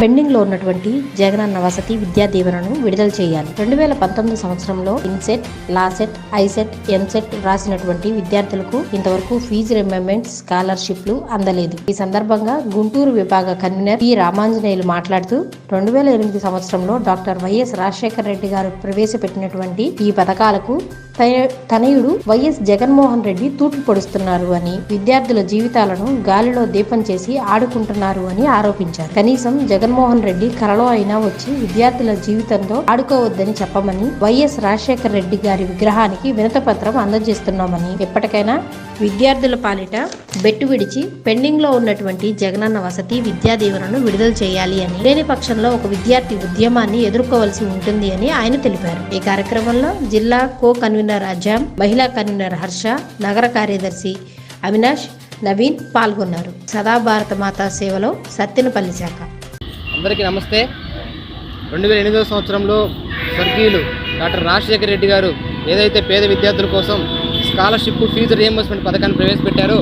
పెండింగ్లో ఉన్నటువంటి జగనన్న వసతి విద్యా దీవెనను విడుదల చేయాలి. రెండు వేల పంతొమ్మిది సంవత్సరంలో ఇన్సెట్ లాసెట్ ఐసెట్ ఎంసెట్ రాసినటువంటి విద్యార్థులకు ఇంతవరకు ఫీజు రిమెంబెంట్ స్కాలర్షిప్లు అందలేదు. ఈ సందర్భంగా గుంటూరు విభాగ కన్వీనర్ పి. రామాంజనేయులు మాట్లాడుతూ రెండు వేల ఎనిమిది సంవత్సరంలో డాక్టర్ వైఎస్ రాజశేఖర రెడ్డి గారు ప్రవేశపెట్టినటువంటి ఈ పథకాలకు తనయుడు వైఎస్ జగన్మోహన్ రెడ్డి తూట్లు పొడుస్తున్నారు అని విద్యార్థుల జీవితాలను గాలిలో దీపం చేసి ఆడుకుంటున్నారు అని ఆరోపించారు. కనీసం జగన్మోహన్ రెడ్డి కలలో అయినా వచ్చి విద్యార్థుల జీవితంతో ఆడుకోవద్దని చెప్పమని వైఎస్ రాజశేఖర రెడ్డి గారి విగ్రహానికి వినతపత్రం అందజేస్తున్నామని ఎప్పటికైనా విద్యార్థుల పాలిట బెట్టు విడిచి పెండింగ్లో ఉన్నటువంటి జగనన్న వసతి విద్యా దీవెనను విడుదల చేయాలి అని లేని పక్షంలో ఒక విద్యార్థి ఉద్యమాన్ని ఎదుర్కోవలసి ఉంటుంది అని ఆయన తెలిపారు. ఈ కార్యక్రమంలో జిల్లా కో కన్వీనర్ అజాం మహిళా కన్వీనర్ హర్ష నగర కార్యదర్శి అవినాష్ నవీన్ పాల్గొన్నారు. సదా భారత మాతా సేవలో సత్తెనపల్లి శాఖ. అందరికీ నమస్తే. రెండు వేల ఎనిమిదవ సంవత్సరంలో స్వర్గీయులు డాక్టర్ రాజశేఖర రెడ్డి గారు ఏదైతే పేద విద్యార్థుల కోసం స్కాలర్షిప్ ఫీజు రియంబర్స్మెంట్ పథకాన్ని ప్రవేశపెట్టారో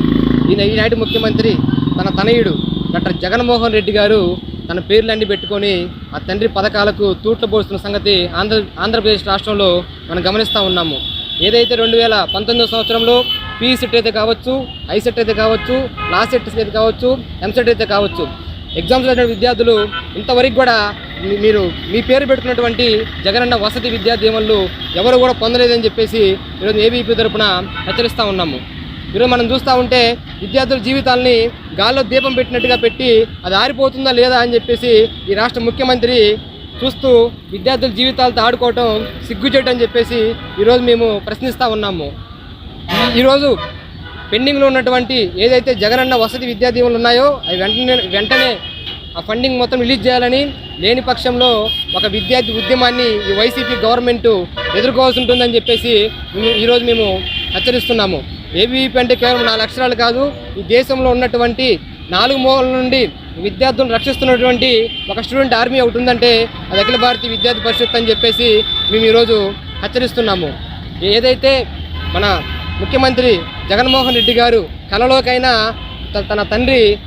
ఈయన ఈనాటి ముఖ్యమంత్రి తన తనయుడు డాక్టర్ జగన్మోహన్ రెడ్డి గారు తన పేర్లన్నీ పెట్టుకొని ఆ తండ్రి పథకాలకు తూట్ల పోస్తున్న సంగతి ఆంధ్ర ఆంధ్రప్రదేశ్ రాష్ట్రంలో మనం గమనిస్తూ ఉన్నాము. ఏదైతే రెండు వేల పంతొమ్మిదవ సంవత్సరంలో పీసెట్ అయితే కావచ్చు ఐసెట్ అయితే కావచ్చు లాసెట్ అయితే కావచ్చు ఎంసెట్ అయితే కావచ్చు. ఎగ్జామ్స్ రాసిన విద్యార్థులు ఇంతవరకు కూడా మీరు మీ పేరు పెట్టుకున్నటువంటి జగనన్న వసతి విద్యా దీవెనలు ఎవరు కూడా పొందలేదని చెప్పేసి ఈరోజు ఏబీపీ తరపున హెచ్చరిస్తూ ఉన్నాము. ఈరోజు మనం చూస్తూ ఉంటే విద్యార్థుల జీవితాల్ని గాల్లో దీపం పెట్టినట్టుగా పెట్టి అది ఆరిపోతుందా లేదా అని చెప్పేసి ఈ రాష్ట్ర ముఖ్యమంత్రి చూస్తూ విద్యార్థుల జీవితాలతో ఆడుకోవటం సిగ్గుచేటు అని చెప్పేసి ఈరోజు మేము ప్రశ్నిస్తూ ఉన్నాము. ఈరోజు పెండింగ్లో ఉన్నటువంటి ఏదైతే జగనన్న వసతి విద్యా దీవెనలు ఉన్నాయో అవి వెంటనే వెంటనే ఆ ఫండింగ్ మొత్తం రిలీజ్ చేయాలని లేని పక్షంలో ఒక విద్యార్థి ఉద్యమాన్ని ఈ వైసీపీ గవర్నమెంట్ ఎదుర్కోవాల్సి ఉంటుందని చెప్పేసి ఈరోజు మేము హెచ్చరిస్తున్నాము. ఏబీవీపీ అంటే కేవలం నాలుగు అక్షరాలు కాదు ఈ దేశంలో ఉన్నటువంటి నాలుగు మూలల నుండి విద్యార్థులను రక్షిస్తున్నటువంటి ఒక స్టూడెంట్ ఆర్మీ ఒకటి ఉందంటే అది అఖిల భారతీయ విద్యార్థి పరిషత్ అని చెప్పేసి మేము ఈరోజు హెచ్చరిస్తున్నాము. ఏదైతే మన ముఖ్యమంత్రి జగన్మోహన్ రెడ్డి గారు కలలోకైనా త- తన తండ్రి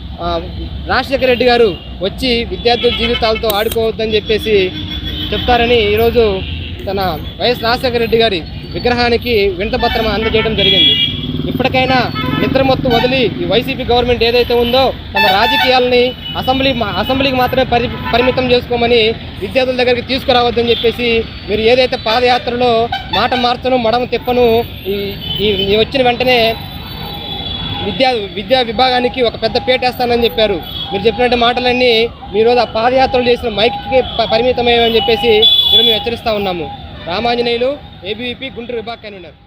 రాజశేఖర రెడ్డి గారు వచ్చి విద్యార్థుల జీవితాలతో ఆడుకోవద్దని చెప్పేసి చెప్తారని ఈరోజు తన వైఎస్ రాజశేఖర రెడ్డి గారి విగ్రహానికి వింతపత్రం అందజేయడం జరిగింది. ఇప్పటికైనా నిద్రమొత్తు వదిలి ఈ వైసీపీ గవర్నమెంట్ ఏదైతే ఉందో తమ రాజకీయాలని అసెంబ్లీ మా- అసెంబ్లీకి మాత్రమే పరి పరిమితం చేసుకోమని విద్యార్థుల దగ్గరికి తీసుకురావద్దని చెప్పేసి మీరు ఏదైతే పాదయాత్రలో మాట మార్చను మడమ తిప్పను ఈ వచ్చిన వెంటనే విద్యా విద్యా విభాగానికి ఒక పెద్ద పేటేస్తానని చెప్పారు. మీరు చెప్పినట్టు మాటలన్నీ మీరు రోజు ఆ పాదయాత్రలు చేసిన మైక్కి పరిమితమయ్యని చెప్పేసి ఈరోజు మేము హెచ్చరిస్తూ ఉన్నాము. రామాంజనేయులు ఏబీవీపీ గుంటూరు విభాగ్ కన్వీనర్